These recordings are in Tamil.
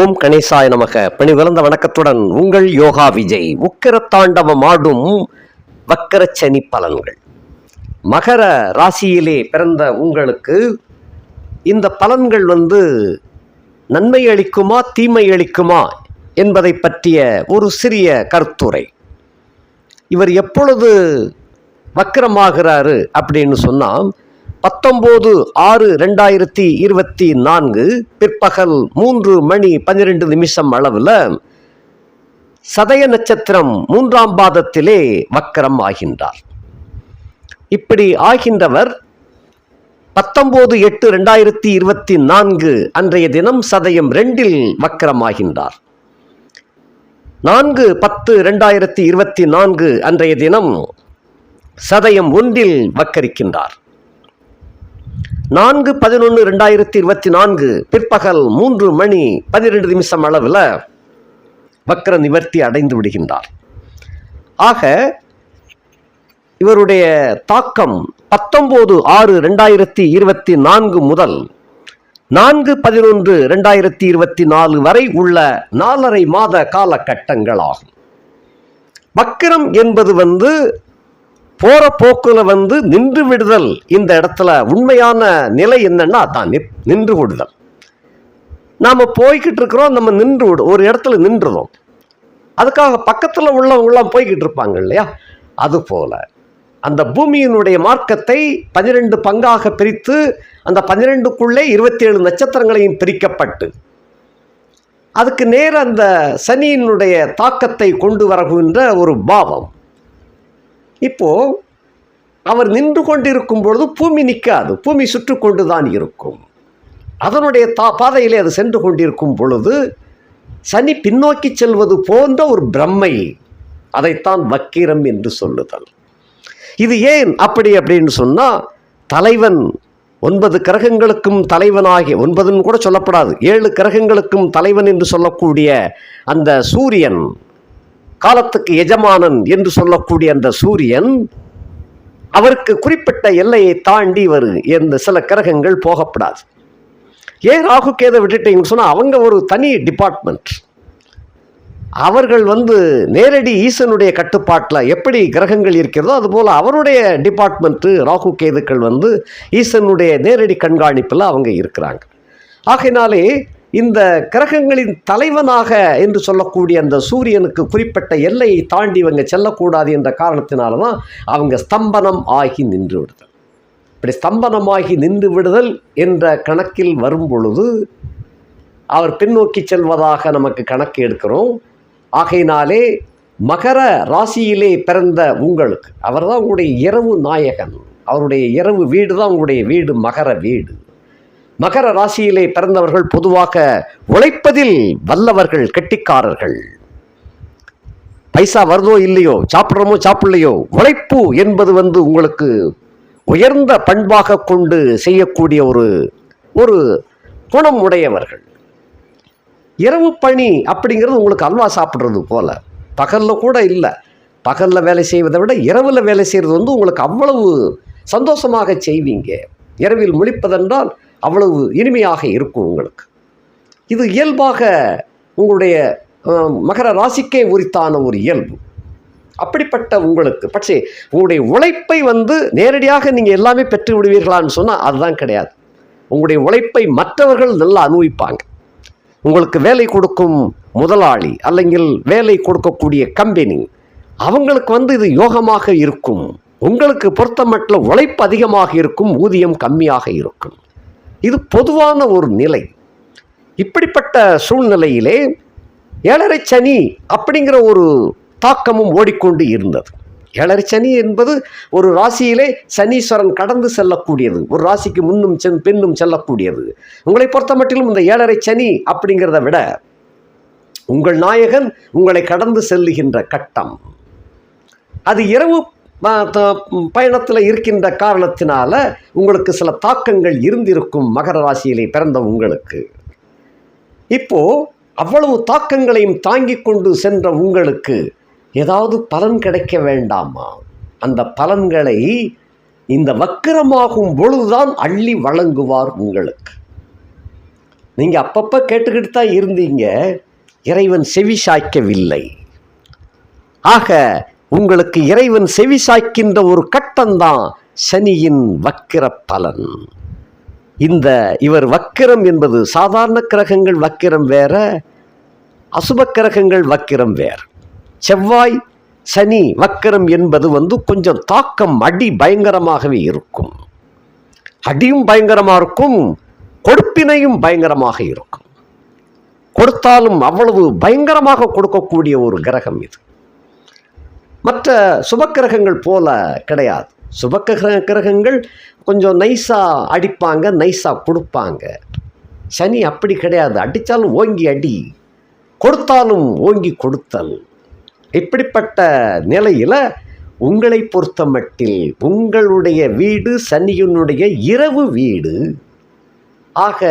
ஓம் கணேசாய நமக. பணிவிழந்த வணக்கத்துடன் உங்கள் யோகா விஜய். உக்கிர தாண்டவம் ஆடும் வக்கரச்சனி பலன்கள். மகர ராசியிலே பிறந்த உங்களுக்கு இந்த பலன்கள் வந்து நன்மை அளிக்குமா தீமை அளிக்குமா என்பதை பற்றிய ஒரு சிறிய கருத்துரை. இவர் எப்பொழுது வக்கரமாகிறாரு அப்படின்னு சொன்னால் பத்தொம்போது ஆறு ரெண்டாயிரத்தி இருபத்தி நான்கு பிற்பகல் மூன்று மணி பன்னிரெண்டு நிமிஷம் அளவில் சதய நட்சத்திரம் மூன்றாம் பாதத்திலே வக்கரம் ஆகின்றார். இப்படி ஆகின்றவர் பத்தொம்போது எட்டு ரெண்டாயிரத்தி இருபத்தி நான்கு அன்றைய தினம் சதயம் ரெண்டில் வக்கரமாகின்றார். நான்கு பத்து ரெண்டாயிரத்தி இருபத்தி நான்கு அன்றைய தினம் சதயம் ஒன்றில் வக்கரிக்கின்றார். நான்கு பதினொன்று ரெண்டாயிரத்தி இருபத்தி நான்கு பிற்பகல் மூன்று மணி பன்னிரெண்டு நிமிஷம் அளவில் வக்கர நிவர்த்தி அடைந்து விடுகின்றார். ஆக இவருடைய தாக்கம் பத்தொம்போது ஆறு ரெண்டாயிரத்தி இருபத்தி நான்கு முதல் நான்கு பதினொன்று ரெண்டாயிரத்தி இருபத்தி நாலு வரை உள்ள நாலரை மாத காலகட்டங்களாகும். வக்கிரம் என்பது வந்து போற போக்குல வந்து நின்று விடுதல் இந்த இடத்துல உண்மையான நிலை என்னன்னா அதான் நின்று விடுதல். நாம போய்கிட்டு இருக்கிறோம் நம்ம நின்று விடு ஒரு இடத்துல நின்றுறோம். அதுக்காக பக்கத்தில் உள்ளவங்களாம் போய்கிட்டு இருப்பாங்க இல்லையா? அதுபோல அந்த பூமியினுடைய மார்க்கத்தை பன்னிரெண்டு பங்காக பிரித்து அந்த பன்னிரெண்டுக்குள்ளே இருபத்தி ஏழு நட்சத்திரங்களையும் பிரிக்கப்பட்டு அதுக்கு நேர அந்த சனியினுடைய தாக்கத்தை கொண்டு வரகின்ற ஒரு பாவம். இப்போது அவர் நின்று கொண்டிருக்கும் பொழுது பூமி நிற்காது பூமி சுற்று கொண்டு தான் இருக்கும். அதனுடைய தா பாதையிலே அது சென்று கொண்டிருக்கும் பொழுது சனி பின்னோக்கி செல்வது போன்ற ஒரு பிரம்மை அதைத்தான் வக்கீரம் என்று சொல்லுதல். இது ஏன் அப்படி அப்படின்னு சொன்னால் தலைவன் ஒன்பது கிரகங்களுக்கும் தலைவனாகிய ஒன்பதுன்னு கூட சொல்லப்படாது ஏழு கிரகங்களுக்கும் தலைவன் என்று சொல்லக்கூடிய அந்த சூரியன் காலத்துக்கு எஜமானன் என்று சொல்லக்கூடிய அந்த சூரியன் அவருக்கு குறிப்பிட்ட எல்லையை தாண்டி வரு எந்த சில கிரகங்கள் போகப்படாது. ஏன் ராகு கேதை விட்டுட்டீங்கன்னு சொன்னால் அவங்க ஒரு தனி டிபார்ட்மெண்ட் அவர்கள் வந்து நேரடி ஈசனுடைய கட்டுப்பாட்டில் எப்படி கிரகங்கள் இருக்கிறதோ அதுபோல் அவருடைய டிபார்ட்மெண்ட்டு ராகு கேதுக்கள் வந்து ஈசனுடைய நேரடி கண்காணிப்பில் அவங்க இருக்கிறாங்க. ஆகையினாலே இந்த கிரகங்களின் தலைவனாக என்று சொல்லக்கூடிய அந்த சூரியனுக்கு குறிப்பிட்ட எல்லையை தாண்டி இவங்க செல்லக்கூடாது என்ற காரணத்தினால தான் அவங்க ஸ்தம்பனம் ஆகி நின்று விடுதல். இப்படி ஸ்தம்பனமாகி நின்று விடுதல் என்ற கணக்கில் வரும் பொழுது அவர் பின்னோக்கி செல்வதாக நமக்கு கணக்கு எடுக்கிறோம். ஆகையினாலே மகர ராசியிலே பிறந்த உங்களுக்கு அவர்தான் உங்களுடைய இரவு நாயகன். அவருடைய இரவு வீடு தான் உங்களுடைய வீடு மகர வீடு. மகர ராசியிலே பிறந்தவர்கள் பொதுவாக உழைப்பதில் வல்லவர்கள் கெட்டிக்காரர்கள். பைசா வருதோ இல்லையோ சாப்பிட்றோமோ சாப்பிடலையோ உழைப்பு என்பது வந்து உங்களுக்கு உயர்ந்த பண்பாக கொண்டு செய்யக்கூடிய ஒரு ஒரு குணம் உடையவர்கள். இரவு பணி அப்படிங்கிறது உங்களுக்கு அல்வா சாப்பிட்றது போல. பகலில் கூட இல்லை. பகலில் வேலை செய்வதை விட இரவில் வேலை செய்கிறது வந்து உங்களுக்கு அவ்வளவு சந்தோஷமாக செய்வீங்க. இரவில் முழிப்பதென்றால் அவ்வளவு இனிமையாக இருக்கும் உங்களுக்கு. இது இயல்பாக உங்களுடைய மகர ராசிக்கே உரித்தான ஒரு இயல்பு. அப்படிப்பட்ட உங்களுக்கு பட்சே உங்களுடைய உழைப்பை வந்து நேரடியாக நீங்கள் எல்லாமே பெற்று விடுவீர்களான்னு சொன்னால் அதுதான் கிடையாது. உங்களுடைய உழைப்பை மற்றவர்கள் நல்லா அனுபவிப்பாங்க. உங்களுக்கு வேலை கொடுக்கும் முதலாளி அல்லங்கில் வேலை கொடுக்கக்கூடிய கம்பெனி அவங்களுக்கு வந்து இது யோகமாக இருக்கும். உங்களுக்கு பொருத்தமட்டில் உழைப்பு அதிகமாக இருக்கும் ஊதியம் கம்மியாக இருக்கும். இது பொதுவான ஒரு நிலை. இப்படிப்பட்ட சூழ்நிலையிலே ஏழரை சனி அப்படிங்கிற ஒரு தாக்கமும் ஓடிக்கொண்டு இருந்தது. ஏழரை சனி என்பது ஒரு ராசியிலே சனீஸ்வரன் கடந்து செல்லக்கூடியது. ஒரு ராசிக்கு முன்னும் சென் பின்னும் செல்லக்கூடியது. உங்களை பொறுத்த மட்டிலும் இந்த ஏழரை சனி அப்படிங்கிறத விட உங்கள் நாயகன் உங்களை கடந்து செல்லுகின்ற கட்டம். அது இரவு பயணத்தில் இருக்கின்ற காரணத்தினால உங்களுக்கு சில தாக்கங்கள் இருந்திருக்கும் மகர ராசியிலே பிறந்த உங்களுக்கு. இப்போ அவ்வளவு தாக்கங்களையும் தாங்கிக் கொண்டு சென்ற உங்களுக்கு ஏதாவது பலன் கிடைக்க வேண்டாமா? அந்த பலன்களை இந்த வக்கிரமாகும் பொழுதுதான் அள்ளி வழங்குவார் உங்களுக்கு. நீங்கள் அப்பப்போ கேட்டுக்கிட்டு தான் இருந்தீங்க. இறைவன் செவி சாய்க்கவில்லை. ஆக உங்களுக்கு இறைவன் செவி சாய்க்கின்ற ஒரு கட்டம்தான் சனியின் வக்கிர பலன். இந்த இவர் வக்கிரம் என்பது சாதாரண கிரகங்கள் வக்கிரம் வேற அசுப கிரகங்கள் வக்கிரம் வேற. செவ்வாய் சனி வக்கிரம் என்பது வந்து கொஞ்சம் தாக்கம் அடி பயங்கரமாகவே இருக்கும். அடியும் பயங்கரமாக இருக்கும் கொடுப்பினையும் பயங்கரமாக இருக்கும். கொடுத்தாலும் அவ்வளவு பயங்கரமாக கொடுக்கக்கூடிய ஒரு கிரகம் இது. மற்ற சுபக்கிரகங்கள் போல கிடையாது. சுபக்கிரக கிரகங்கள் கொஞ்சம் நைஸாக அடிப்பாங்க நைஸாக கொடுப்பாங்க. சனி அப்படி கிடையாது. அடித்தாலும் ஓங்கி அடி கொடுத்தாலும் ஓங்கி கொடுத்தல். இப்படிப்பட்ட நிலையில் உங்களை பொறுத்த மட்டில் உங்களுடைய வீடு சனியினுடைய இரவு வீடு. ஆக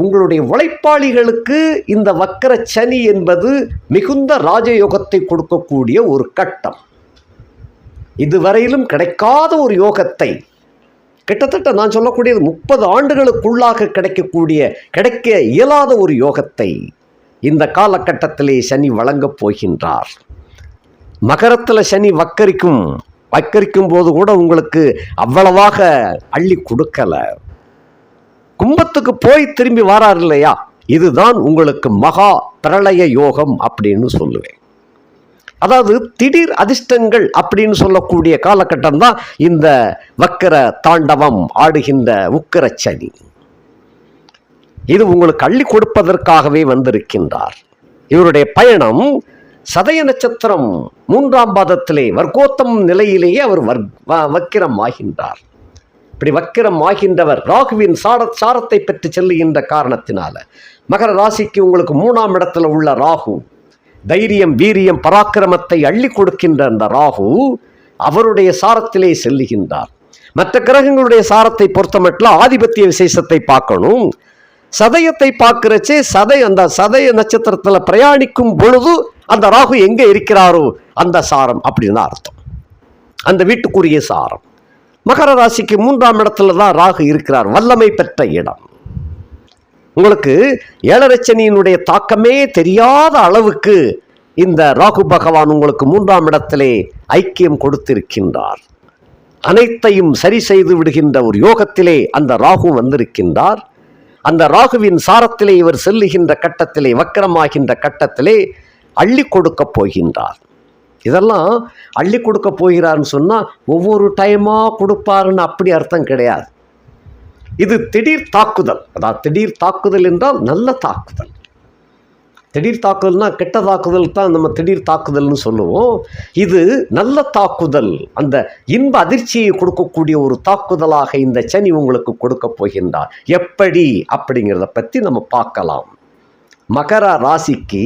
உங்களுடைய உழைப்பாளிகளுக்கு இந்த வக்கர சனி என்பது மிகுந்த ராஜயோகத்தை கொடுக்கக்கூடிய ஒரு கட்டம். இதுவரையிலும் கிடைக்காத ஒரு யோகத்தை கிட்டத்தட்ட நான் சொல்லக்கூடியது முப்பது ஆண்டுகளுக்குள்ளாக கிடைக்கக்கூடிய கிடைக்க இயலாத ஒரு யோகத்தை இந்த காலகட்டத்திலே சனி வழங்கப் போகின்றார். மகரத்தில் சனி வக்கரிக்கும் வக்கரிக்கும் போது கூட உங்களுக்கு அவ்வளவாக அள்ளி கொடுக்கலை. கும்பத்துக்கு போய் திரும்பி வரார் இல்லையா? இதுதான் உங்களுக்கு மகா பிரளய யோகம் அப்படின்னு சொல்லுவேன். அதாவது திடீர் அதிர்ஷ்டங்கள் அப்படின்னு சொல்லக்கூடிய காலகட்டம் தான் இந்த வக்கர தாண்டவம் ஆடுகின்ற உக்கர சனி. இது உங்களுக்கு அள்ளி கொடுப்பதற்காகவே வந்திருக்கின்றார். இவருடைய பயணம் சதய நட்சத்திரம் மூன்றாம் பாதத்திலே வர்க்கோத்தம் நிலையிலேயே அவர் வர் வக்கிரம் ஆகின்றார் இப்படி வக்கிரம் ஆகின்றவர் ராகுவின் சார சாரத்தை பெற்று செல்லுகின்ற காரணத்தினால. மகர ராசிக்கு உங்களுக்கு மூணாம் இடத்துல உள்ள ராகு தைரியம் வீரியம் பராக்கிரமத்தை அள்ளி கொடுக்கின்ற அந்த ராகு அவருடைய சாரத்திலே செல்லுகின்றார். மற்ற கிரகங்களுடைய சாரத்தை பொறுத்தமட்டில் ஆதிபத்திய விசேஷத்தை பார்க்கணும். சதயத்தை பார்க்கிறச்சே சதை அந்த சதய நட்சத்திரத்தில் பிரயாணிக்கும் பொழுது அந்த ராகு எங்கே இருக்கிறாரோ அந்த சாரம் அப்படின்னு அர்த்தம். அந்த வீட்டுக்குரிய சாரம். மகர ராசிக்கு மூன்றாம் இடத்துல தான் ராகு இருக்கிறார். வல்லமை பெற்ற இடம். உங்களுக்கு ஏழரச்சனியினுடைய தாக்கமே தெரியாத அளவுக்கு இந்த ராகு பகவான் உங்களுக்கு மூன்றாம் இடத்திலே ஐக்கியம் கொடுத்திருக்கின்றார். அனைத்தையும் சரி செய்து விடுகின்ற ஒரு யோகத்திலே அந்த ராகு வந்திருக்கின்றார். அந்த ராகுவின் சாரத்திலே இவர் செல்லுகின்ற கட்டத்திலே வக்கரமாகின்ற கட்டத்திலே அள்ளி கொடுக்கப் போகின்றார். இதெல்லாம் அள்ளி கொடுக்க போகிறாருன்னு சொன்னால் ஒவ்வொரு டைமாக கொடுப்பாருன்னு அப்படி அர்த்தம் கிடையாது. இது திடீர் தாக்குதல். அதாவது திடீர் தாக்குதல் என்றால் நல்ல தாக்குதல். திடீர் தாக்குதல்னால் கெட்ட தாக்குதல் தான் நம்ம திடீர் தாக்குதல்னு சொல்லுவோம். இது நல்ல தாக்குதல். அந்த இன்ப அதிர்ச்சியை கொடுக்கக்கூடிய ஒரு தாக்குதலாக இந்த சனி உங்களுக்கு கொடுக்க போகின்றார். எப்படி? அப்படிங்கிறத பற்றி நம்ம பார்க்கலாம். மகர ராசிக்கு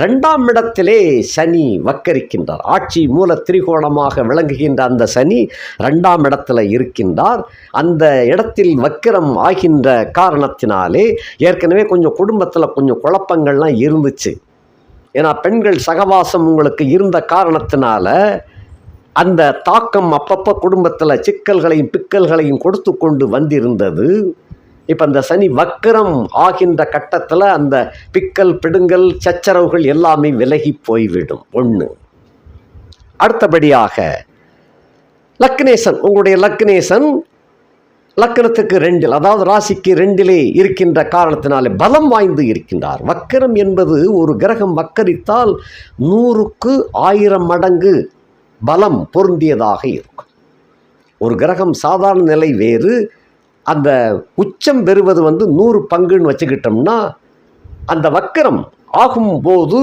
ரெண்டாம் இடத்திலே சனி வக்கரிக்கின்றார். ஆட்சி மூல திரிகோணமாக விளங்குகின்ற அந்த சனி ரெண்டாம் இடத்துல இருக்கின்றார். அந்த இடத்தில் வக்கிரம் ஆகின்ற காரணத்தினாலே ஏற்கனவே கொஞ்சம் குடும்பத்தில் கொஞ்சம் குழப்பங்கள்லாம் இருந்துச்சு. ஏன்னா பெண்கள் சகவாசம் உங்களுக்கு இருந்த காரணத்தினால அந்த தாக்கம் அப்பப்போ குடும்பத்தில் சிக்கல்களையும் பிக்கல்களையும் கொடுத்து கொண்டு வந்திருந்தது. இப்போ அந்த சனி வக்கரம் ஆகின்ற கட்டத்தில் அந்த பிக்கல் பிடுங்கல் சச்சரவுகள் எல்லாமே விலகி போய்விடும். ஒன்று அடுத்தபடியாக லக்னேசன் உங்களுடைய லக்னேசன் லக்கணத்துக்கு ரெண்டில் அதாவது ராசிக்கு ரெண்டிலே இருக்கின்ற காரணத்தினாலே பலம் வாய்ந்து இருக்கின்றார். வக்கரம் என்பது ஒரு கிரகம் வக்கரித்தால் நூறுக்கு ஆயிரம் மடங்கு பலம் பொருந்தியதாக இருக்கும். ஒரு கிரகம் சாதாரண நிலை வேறு அந்த உச்சம் பெறுவது வந்து நூறு பங்குன்னு வச்சுக்கிட்டோம்னா அந்த வக்கரம் ஆகும்போது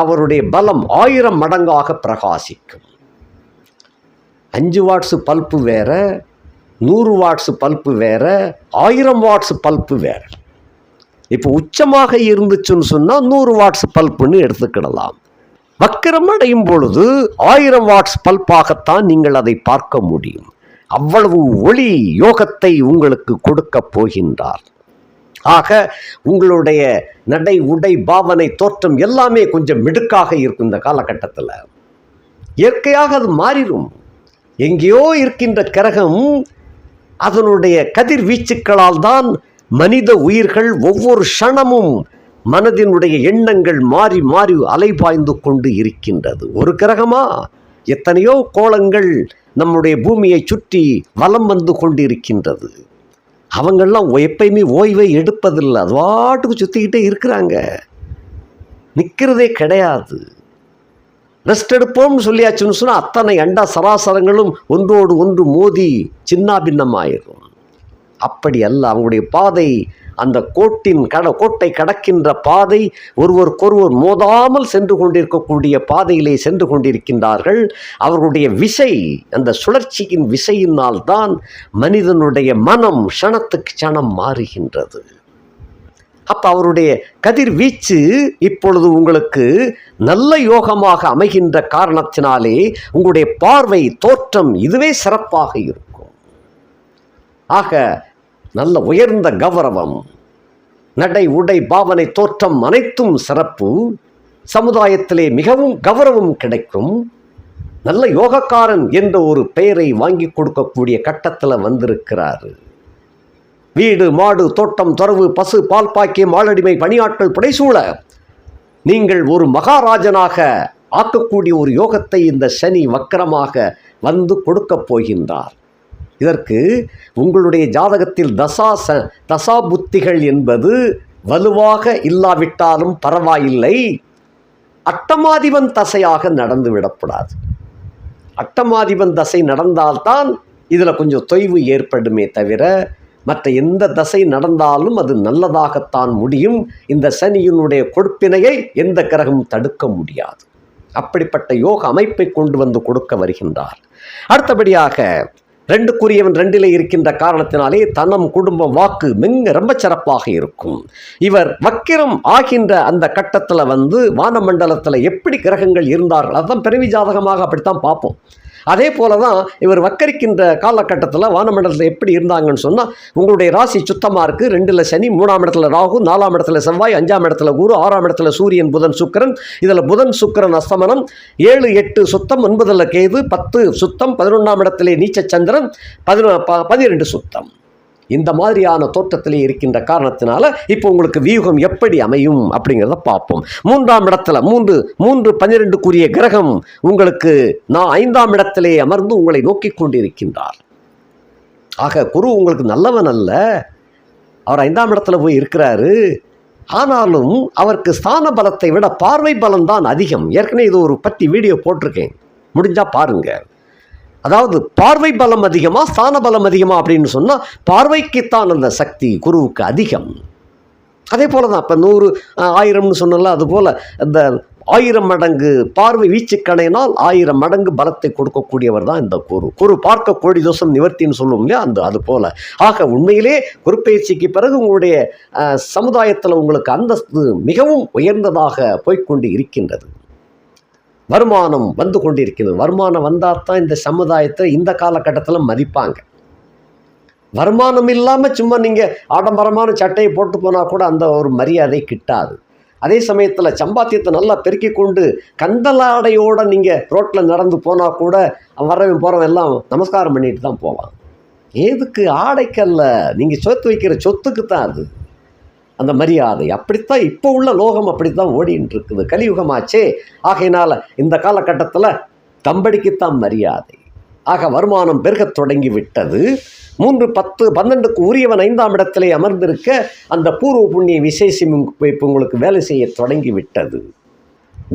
அவருடைய பலம் ஆயிரம் மடங்காக பிரகாசிக்கும். அஞ்சு வாட்ஸு பல்ப்பு வேற நூறு வாட்ஸு பல்ப்பு வேற ஆயிரம் வாட்ஸு பல்ப்பு வேற. இப்போ உச்சமாக இருந்துச்சுன்னு சொன்னால் நூறு வாட்ஸ் பல்ப்புன்னு எடுத்துக்கிடலாம். வக்கிரம் அடையும் பொழுது ஆயிரம் வாட்ஸ் பல்பாகத்தான் நீங்கள் அதை பார்க்க முடியும். அவ்வளவு ஒளி யோகத்தை உங்களுக்கு கொடுக்கப் போகின்றார். ஆக உங்களுடைய நடை உடை பாவனை தோற்றம் எல்லாமே கொஞ்சம் மிடுக்காக இருக்கும் இந்த காலகட்டத்தில். இயற்கையாக அது மாறிடும் எங்கேயோ இருக்கின்ற கிரகம் அதனுடைய கதிர்வீச்சுக்களால் தான் மனித உயிர்கள் ஒவ்வொரு க்ஷணமும் மனதினுடைய எண்ணங்கள் மாறி மாறி அலைபாய்ந்து கொண்டு இருக்கின்றது. ஒரு கிரகமா? எத்தனையோ கோலங்கள் நம்முடைய பூமியை சுற்றி வலம் வந்து கொண்டிருக்கின்றது. அவங்கெல்லாம் எப்பயுமே ஓய்வை எடுப்பதில்லை. அது வாட்டுக்கு சுற்றிக்கிட்டே இருக்கிறாங்க. நிற்கிறதே கிடையாது. ரெஸ்ட் எடுப்போம்னு சொல்லியாச்சுன்னு சொன்னால் அத்தனை அண்டா சராசரங்களும் ஒன்றோடு ஒன்று மோதி சின்னாபின்னமாயிரும். அப்படி அல்ல. அவங்களுடைய பாதை அந்த கோட்டின் கட கோட்டை கடக்கின்ற பாதை ஒருவருக்கொருவர் மோதாமல் சென்று கொண்டிருக்கக்கூடிய பாதையிலே சென்று கொண்டிருக்கின்றார்கள். அவர்களுடைய விசை அந்த சுழற்சியின் விசையினால் தான் மனிதனுடைய மனம் க்ஷணத்துக்கு க்ஷணம் மாறுகின்றது. அப்போ அவருடைய கதிர்வீச்சு இப்பொழுது உங்களுக்கு நல்ல யோகமாக அமைகின்ற காரணத்தினாலே உங்களுடைய பார்வை தோற்றம் இதுவே சிறப்பாக இருக்கும். ஆக நல்ல உயர்ந்த கௌரவம் நடை உடை பாவனை தோற்றம் அனைத்தும் சிறப்பு. சமுதாயத்திலே மிகவும் கௌரவம் கிடைக்கும். நல்ல யோகக்காரன் என்ற ஒரு பெயரை வாங்கி கொடுக்கக்கூடிய கட்டத்தில் வந்திருக்கிறார். வீடு மாடு தோட்டம் துறவு பசு பால் பாக்கியம் ஆளடிமை பணியாட்கள் புடைசூழ. நீங்கள் ஒரு மகாராஜனாக ஆக்கக்கூடிய ஒரு யோகத்தை இந்த சனி வக்கரமாக வந்து கொடுக்கப் போகின்றார். இதற்கு உங்களுடைய ஜாதகத்தில் தசா ச தசா புத்திகள் என்பது வலுவாக இல்லாவிட்டாலும் பரவாயில்லை. அட்டமாதிபன் தசையாக நடந்து விடப்படாது அட்டமாதிபன் தசை நடந்தால்தான் இதில் கொஞ்சம் தொய்வு ஏற்படுமே தவிர மற்ற எந்த தசை நடந்தாலும் அது நல்லதாகத்தான் முடியும். இந்த சனியினுடைய கொடுப்பினையை எந்த கிரகமும் தடுக்க முடியாது. அப்படிப்பட்ட யோக அமைப்பை கொண்டு வந்து கொடுக்க வருகின்றார். அடுத்தபடியாக ரெண்டுக்குரியவன் ரெண்டிலே இருக்கின்ற காரணத்தினாலே தனம் குடும்பம் வாக்கு மிங்க ரொம்ப சிறப்பாக இருக்கும். இவர் வக்கிரம் ஆகின்ற அந்த கட்டத்தில் வந்து வானமண்டலத்தில் எப்படி கிரகங்கள் இருந்தார்கள் அதுதான் பிறவி ஜாதகமாக அப்படித்தான் பார்ப்போம். அதே போல தான் இவர் வக்கரிக்கின்ற காலகட்டத்தில் வானமண்டலத்தில் எப்படி இருந்தாங்கன்னு சொன்னால் உங்களுடைய ராசி சுத்தமாக இருக்குது ரெண்டில் சனி மூணாம் இடத்துல ராகு நாலாம் இடத்துல செவ்வாய் அஞ்சாம் இடத்துல குரு ஆறாம் இடத்துல சூரியன் புதன் சுக்கிரன். இதில் புதன் சுக்கிரன் அஸ்தமனம். ஏழு எட்டு சுத்தம் ஒன்பதில் கேது பத்து சுத்தம் பதினொன்றாம் இடத்திலே நீச்ச சந்திரன் பதினொ ப பதிரெண்டு சுத்தம். இந்த மாதிரியான தோற்றத்திலே இருக்கின்ற காரணத்தினால இப்போ உங்களுக்கு வியூகம் எப்படி அமையும் அப்படிங்கிறத பார்ப்போம். மூன்றாம் இடத்துல மூன்று மூன்று பன்னிரெண்டுக்குரிய கிரகம் உங்களுக்கு நான் ஐந்தாம் இடத்திலே அமர்ந்து உங்களை நோக்கி கொண்டிருக்கின்றார். ஆக குரு உங்களுக்கு நல்லவன் அல்ல. அவர் ஐந்தாம் இடத்துல போய் இருக்கிறாரு. ஆனாலும் அவருக்கு ஸ்தான பலத்தை விட பார்வை பலம் தான் அதிகம். ஏற்கனவே இது ஒரு பற்றி வீடியோ போட்டிருக்கேன். முடிஞ்சால் பாருங்கள் அதாவது பார்வை பலம் அதிகமாக ஸ்தான பலம் அதிகமாக அப்படின்னு சொன்னால் பார்வைக்குத்தான் அந்த சக்தி குருவுக்கு அதிகம். அதே போல தான் இப்போ நூறு ஆயிரம்னு சொன்னல அது போல் ஆயிரம் மடங்கு பார்வை வீச்சுக்கணையினால் ஆயிரம் மடங்கு பலத்தை கொடுக்கக்கூடியவர் தான் இந்த குரு. குரு பார்க்க கோடி தோஷம் நிவர்த்தின்னு சொல்லுவோம் இல்லையா? அந்த அது போல. ஆக உண்மையிலே குருப்பெயர்ச்சிக்கு பிறகு உங்களுடைய சமுதாயத்தில் உங்களுக்கு அந்தஸ்து மிகவும் உயர்ந்ததாக போய்க்கொண்டு இருக்கின்றது. வருமானம் வந்து கொண்டிருக்கிறது. வருமானம் வந்தால் தான் இந்த சமுதாயத்தில் இந்த காலகட்டத்தில் மதிப்பாங்க. வருமானம் இல்லாமல் சும்மா நீங்கள் ஆடம்பரமான சட்டையை போட்டு போனால் கூட அந்த ஒரு மரியாதை கிட்டாது. அதே சமயத்தில் சம்பாத்தியத்தை நல்லா பெருக்கி கொண்டு கந்தலாடையோடு நீங்கள் ரோட்டில் நடந்து போனால் கூட வரவன் போகிறவன் எல்லாம் நமஸ்காரம் பண்ணிட்டு தான் போவான். எதுக்கு ஆடைக்கல்ல? நீங்கள் சொத்து வைக்கிற சொத்துக்கு தான் அது. அந்த மரியாதை. அப்படித்தான் இப்போ உள்ள லோகம் அப்படித்தான் ஓடின்னு இருக்குது கலியுகமாச்சே. ஆகையினால் இந்த காலகட்டத்தில் தம்படிக்குத்தான் மரியாதை. ஆக வருமானம் பெருகத் தொடங்கி விட்டது மூன்று பத்து பன்னெண்டுக்கு உரியவன் ஐந்தாம் இடத்திலே அமர்ந்திருக்க அந்த பூர்வ புண்ணிய விசேஷம் இப்போ உங்களுக்கு வேலை செய்ய தொடங்கி விட்டது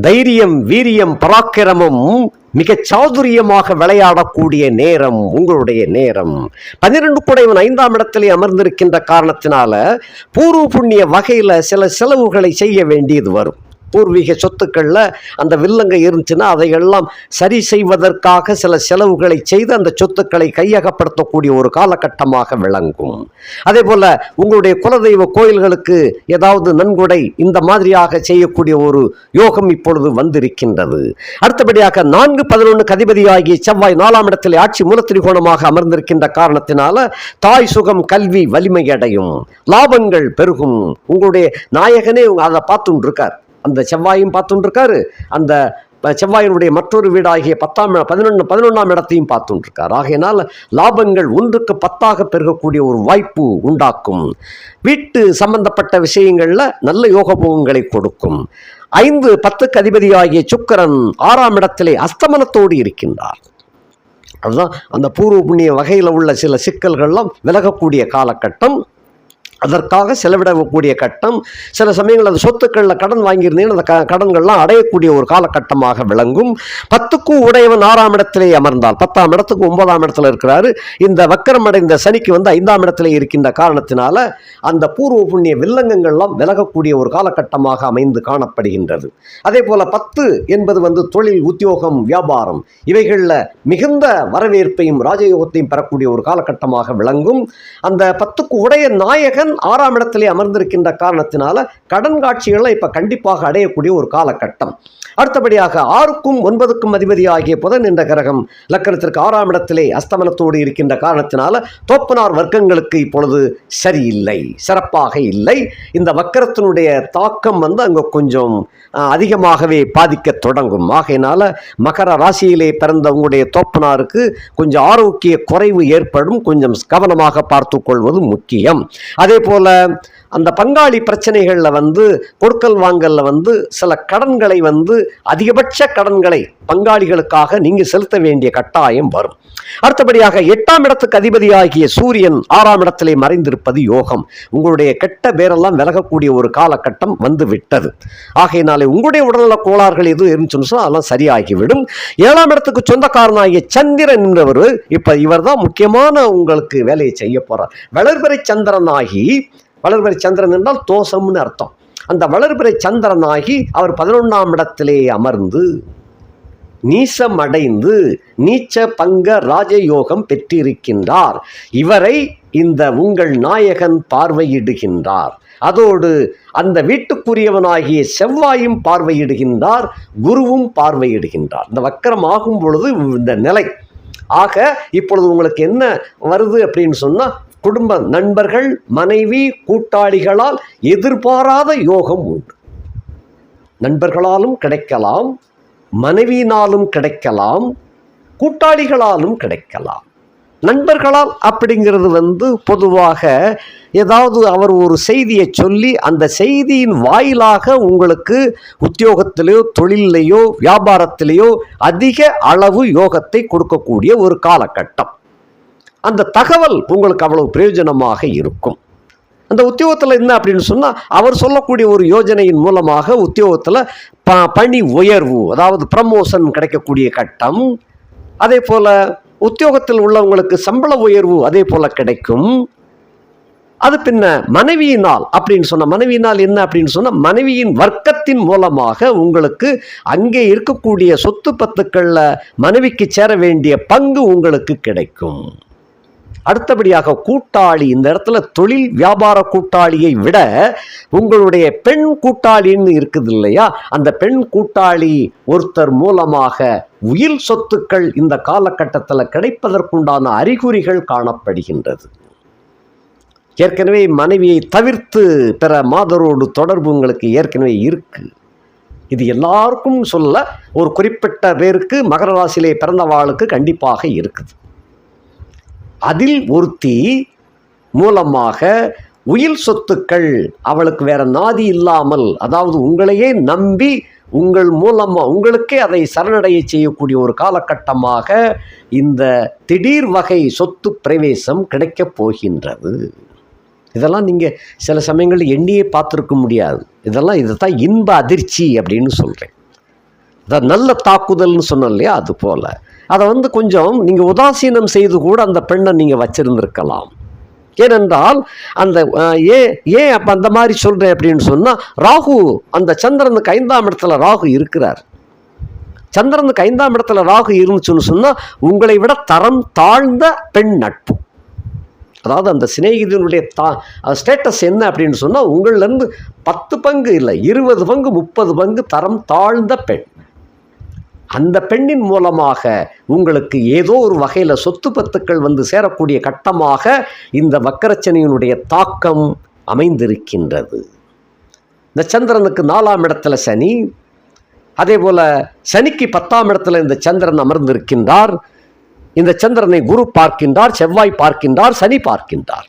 தைரியம் வீரியம் பராக்கிரமம் மிக சாதுரியமாக விளையாடக்கூடிய நேரம் உங்களுடைய நேரம். பன்னிரண்டு குடைவன் ஐந்தாம் இடத்திலே அமர்ந்திருக்கின்ற காரணத்தினால பூர்வ புண்ணிய வகையில் சில செலவுகளை செய்ய வேண்டியது வரும். பூர்வீக சொத்துக்களில் அந்த வில்லங்க இருந்துச்சுன்னா அதையெல்லாம் சரி செய்வதற்காக சில செலவுகளை செய்து அந்த சொத்துக்களை கையகப்படுத்தக்கூடிய ஒரு காலகட்டமாக விளங்கும். அதே போல் உங்களுடைய குலதெய்வ கோயில்களுக்கு ஏதாவது நன்கொடை இந்த மாதிரியாக செய்யக்கூடிய ஒரு யோகம் இப்பொழுது வந்திருக்கின்றது. அடுத்தபடியாக நான்கு பதினொன்று கதிபதியாகிய செவ்வாய் நாலாம் இடத்தில் ஆட்சி மூலத்திரிகோணமாக அமர்ந்திருக்கின்ற காரணத்தினால தாய் சுகம் கல்வி வலிமையடையும். லாபங்கள் பெருகும். உங்களுடைய நாயகனே அதை பார்த்துட்டு இருக்கார் அந்த செவ்வாயும் பார்த்துட்டுருக்காரு அந்த செவ்வாயினுடைய மற்றொரு வீடாகிய பத்தாம் பதினொன்று பதினொன்றாம் இடத்தையும் பார்த்துட்டுருக்கார் ஆகையினால் லாபங்கள் ஒன்றுக்கு பத்தாக பெருகக்கூடிய ஒரு வாய்ப்பு உண்டாக்கும். வீட்டு சம்பந்தப்பட்ட விஷயங்களில் நல்ல யோகபோகங்களை கொடுக்கும். ஐந்து பத்துக்கு அதிபதியாகிய சுக்கரன் ஆறாம் இடத்திலே அஸ்தமனத்தோடு இருக்கின்றார். அதுதான் அந்த பூர்வ புண்ணிய வகையில் உள்ள சில சிக்கல்கள்லாம் விலகக்கூடிய காலகட்டம். அதற்காக செலவிடக்கூடிய கட்டம். சில சமயங்கள் அந்த சொத்துக்களில் கடன் வாங்கியிருந்தீங்கன்னா அந்த க கடன்கள்லாம் அடையக்கூடிய ஒரு காலகட்டமாக விளங்கும். பத்துக்கும் உடையவன் ஆறாம் இடத்திலே அமர்ந்தால் பத்தாம் இடத்துக்கு ஒன்பதாம் இடத்துல இருக்கிறாரு. இந்த வக்கரம் அடைந்த சனிக்கு வந்து ஐந்தாம் இடத்திலே இருக்கின்ற காரணத்தினால அந்த பூர்வ புண்ணிய வில்லங்கங்கள்லாம் விலகக்கூடிய ஒரு காலகட்டமாக அமைந்து காணப்படுகின்றது. அதே போல பத்து என்பது வந்து தொழில் உத்தியோகம் வியாபாரம். இவைகளில் மிகுந்த வரவேற்பையும் ராஜயோகத்தையும் பெறக்கூடிய ஒரு காலகட்டமாக விளங்கும். அந்த பத்துக்கு உடைய நாயகன் ஆறாம் இடத்திலே அமர்ந்திருக்கின்ற காரணத்தினால கடன் காட்சிகளை இப்ப கண்டிப்பாக அடையக்கூடிய ஒரு காலகட்டம். அடுத்தபடியாக ஆறுக்கும் ஒன்பதுக்கும் அதிபதி ஆகிய புதன் என்ற கிரகம் லக்கணத்திற்கு ஆறாம் இடத்திலே அஸ்தமனத்தோடு இருக்கின்ற காரணத்தினால தோப்பனார் வர்க்கங்களுக்கு இப்பொழுது சரியில்லை சிறப்பாக இல்லை. இந்த வக்கரத்தினுடைய தாக்கம் வந்து அங்கே கொஞ்சம் அதிகமாகவே பாதிக்க தொடங்கும். ஆகையினால மகர ராசியிலே பிறந்த உங்களுடைய தோப்பனாருக்கு கொஞ்சம் ஆரோக்கிய குறைவு ஏற்படும். கொஞ்சம் கவனமாக பார்த்து கொள்வது முக்கியம். அதே போல அந்த பங்காளி பிரச்சனைகளில் வந்து கொடுக்கல் வாங்கலில் வந்து சில கடன்களை வந்து அதிகபட்ச கடன்களை பங்காளிகளுக்காக நீங்கள் செலுத்த வேண்டிய கட்டாயம் வரும். அடுத்தபடியாக எட்டாம் இடத்துக்கு அதிபதியாகிய சூரியன் ஆறாம் இடத்திலே மறைந்திருப்பது யோகம். உங்களுடைய கெட்ட பேரெல்லாம் விலகக்கூடிய ஒரு காலகட்டம் வந்து விட்டது ஆகையினாலே உங்களுடைய உடல்நல கோளாறுகள் எதுவும் இருந்துச்சுன்னு சொன்னால் அதெல்லாம் சரியாகிவிடும். ஏழாம் இடத்துக்கு சொந்தக்காரனாகிய சந்திரன் என்றவர் இப்போ இவர் தான் முக்கியமான உங்களுக்கு வேலையை செய்ய போகிறார் வளர்பிறை சந்திரனாகி வளர்பிறை சந்திரன் என்றால் தோஷம்னு அர்த்தம். அந்த வளர்பிறை சந்திரனாகி அவர் பதினொன்றாம் இடத்திலே அமர்ந்து நீசம் அடைந்து நீச்ச பங்க ராஜயோகம் பெற்றிருக்கின்றார். இவரை இந்த உங்கள் நாயகன் பார்வையிடுகின்றார். அதோடு அந்த வீட்டுக்குரியவனாகிய செவ்வாயும் பார்வையிடுகின்றார் குருவும் பார்வையிடுகின்றார். இந்த வக்கரம் ஆகும் பொழுது இந்த நிலை. ஆக இப்பொழுது உங்களுக்கு என்ன வருது அப்படின்னு சொன்னால் குடும்ப நண்பர்கள் மனைவி கூட்டாளிகளால் எதிர்பாராத யோகம் உண்டு. நண்பர்களாலும் கிடைக்கலாம் மனைவியினாலும் கிடைக்கலாம் கூட்டாளிகளாலும் கிடைக்கலாம். நண்பர்களால் அப்படிங்கிறது வந்து பொதுவாக ஏதாவது அவர் ஒரு செய்தியை சொல்லி அந்த செய்தியின் வாயிலாக உங்களுக்கு உத்தியோகத்திலேயோ தொழிலையோ வியாபாரத்திலேயோ அதிக அளவு யோகத்தை கொடுக்கக்கூடிய ஒரு காலகட்டம். அந்த தகவல் உங்களுக்கு அவ்வளவு பிரயோஜனமாக இருக்கும். அந்த உத்தியோகத்தில் என்ன அப்படின்னு சொன்னால் அவர் சொல்லக்கூடிய ஒரு யோஜனையின் மூலமாக உத்தியோகத்தில் ப பணி உயர்வு அதாவது ப்ரமோஷன் கிடைக்கக்கூடிய கட்டம் அதே போல் உத்தியோகத்தில் உள்ளவங்களுக்கு சம்பள உயர்வு அதே போல் கிடைக்கும். அது பின்ன மனைவியினால் அப்படின்னு சொன்ன மனைவியினால் என்ன அப்படின்னு சொன்னால் மனைவியின் வர்க்கத்தின் மூலமாக உங்களுக்கு அங்கே இருக்கக்கூடிய சொத்து பத்துக்களில் மனைவிக்கு சேர வேண்டிய பங்கு உங்களுக்கு கிடைக்கும். அடுத்தபடியாக கூட்டாளி இந்த இடத்துல தொழில் வியாபார கூட்டாளியை விட உங்களுடைய பெண் கூட்டாளின்னு இருக்குது இல்லையா? அந்த பெண் கூட்டாளி ஒருத்தர் மூலமாக உயிர் சொத்துக்கள் இந்த காலகட்டத்தில் கிடைப்பதற்குண்டான அறிகுறிகள் காணப்படுகின்றது. ஏற்கனவே மனைவியை தவிர்த்து பிற மாதரோடு தொடர்பு உங்களுக்கு ஏற்கனவே இருக்கு. இது எல்லாருக்கும் சொல்ல ஒரு குறிப்பிட்ட பேருக்கு மகர ராசியிலே பிறந்தவாளுக்கு கண்டிப்பாக இருக்குது. அதில் ஒருத்தி மூலமாக உயிர் சொத்துக்கள் அவளுக்கு வேற நாதி இல்லாமல் அதாவது உங்களையே நம்பி உங்கள் மூலமாக உங்களுக்கே அதை சரணடைய செய்யக்கூடிய ஒரு காலகட்டமாக இந்த திடீர் வகை சொத்து பிரவேசம் கிடைக்கப் போகின்றது. இதெல்லாம் நீங்கள் சில சமயங்களில் எண்ணியே பார்த்துருக்க முடியாது. இதெல்லாம் இதை தான் இன்ப அதிர்ச்சி அப்படின்னு சொல்கிறேன் அதான் நல்ல தாக்குதல்னு சொன்னோம் இல்லையா? அது போல். அதை வந்து கொஞ்சம் நீங்கள் உதாசீனம் செய்து கூட அந்த பெண்ணை நீங்கள் வச்சிருந்திருக்கலாம். ஏனென்றால் அந்த ஏ ஏன் ஏன் அப்போ அந்த மாதிரி சொல்கிறேன் அப்படின்னு சொன்னால் ராகு அந்த சந்திரனுக்கு ஐந்தாம் இடத்துல ராகு இருக்கிறார். சந்திரனுக்கு ஐந்தாம் இடத்துல ராகு இருந்துச்சுன்னு சொன்னால் உங்களை விட தரம் தாழ்ந்த பெண் நட்பு. அதாவது அந்த சிநேகிதனுடைய தா ஸ்டேட்டஸ் என்ன அப்படின்னு சொன்னால் உங்கள்லேருந்து பத்து பங்கு இல்லை இருபது பங்கு முப்பது பங்கு தரம் தாழ்ந்த பெண். அந்த பெண்ணின் மூலமாக உங்களுக்கு ஏதோ ஒரு வகையில் சொத்து பத்துக்கள் வந்து சேரக்கூடிய கட்டமாக இந்த வக்கரச்சனையினுடைய தாக்கம் அமைந்திருக்கின்றது. இந்த சந்திரனுக்கு நாலாம் இடத்துல சனி அதே போல் சனிக்கு பத்தாம் இடத்துல இந்த சந்திரன் அமர்ந்திருக்கின்றார். இந்த சந்திரனை குரு பார்க்கின்றார் செவ்வாய் பார்க்கின்றார் சனி பார்க்கின்றார்.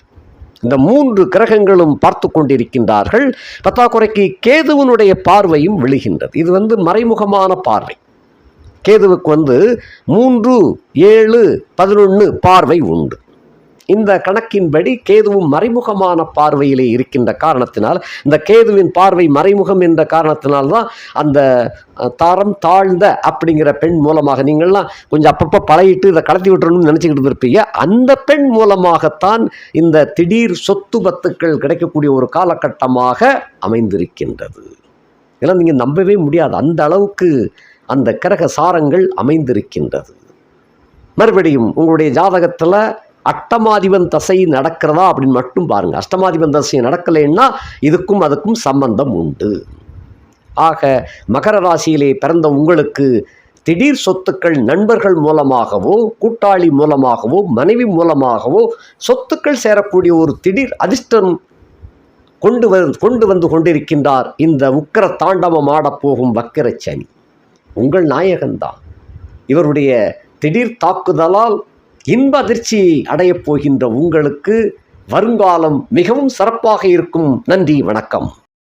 இந்த மூன்று கிரகங்களும் பார்த்து கொண்டிருக்கின்றார்கள். பத்தாக்குறைக்கு கேதுவனுடைய பார்வையும் விழுகின்றது. இது வந்து மறைமுகமான பார்வை. கேதுவுக்கு வந்து மூன்று ஏழு பதினொன்று பார்வை உண்டு. இந்த கணக்கின்படி கேதுவும் மறைமுகமான பார்வையிலே இருக்கின்ற காரணத்தினால் இந்த கேதுவின் பார்வை மறைமுகம் என்ற காரணத்தினால்தான் அந்த தரம் தாழ்ந்த அப்படிங்கிற பெண் மூலமாக நீங்கள்லாம் கொஞ்சம் அப்பப்போ பழகிட்டு இதை கடத்தி விட்டுறணும்னு நினச்சிக்கிட்டு இருப்பீங்க. அந்த பெண் மூலமாகத்தான் இந்த திடீர் சொத்து பத்துக்கள் கிடைக்கக்கூடிய ஒரு காலகட்டமாக அமைந்திருக்கின்றது. இதெல்லாம் நீங்கள் நம்பவே முடியாது. அந்த அளவுக்கு அந்த கிரக சாரங்கள் அமைந்திருக்கின்றது. மறுபடியும் உங்களுடைய ஜாதகத்தில் அட்டமாதிபன் தசை நடக்கிறதா அப்படின்னு மட்டும் பாருங்க. அஷ்டமாதிபன் தசை நடக்கலைன்னா இதுக்கும் அதுக்கும் சம்பந்தம் உண்டு. ஆக மகர ராசியிலே பிறந்த உங்களுக்கு திடீர் சொத்துக்கள் நண்பர்கள் மூலமாகவோ கூட்டாளி மூலமாகவோ மனைவி மூலமாகவோ சொத்துக்கள் சேரக்கூடிய ஒரு திடீர் அதிர்ஷ்டம் கொண்டு வ கொண்டு வந்து கொண்டிருக்கின்றார். இந்த உக்கிர தாண்டவம் ஆடப்போகும் போகும் சனி. உங்கள் நாயகன்தான். இவருடைய திடீர் தாக்குதலால் இன்ப அதிர்ச்சி அடையப் போகின்ற உங்களுக்கு வருங்காலம் மிகவும் சிறப்பாக இருக்கும். நன்றி வணக்கம்.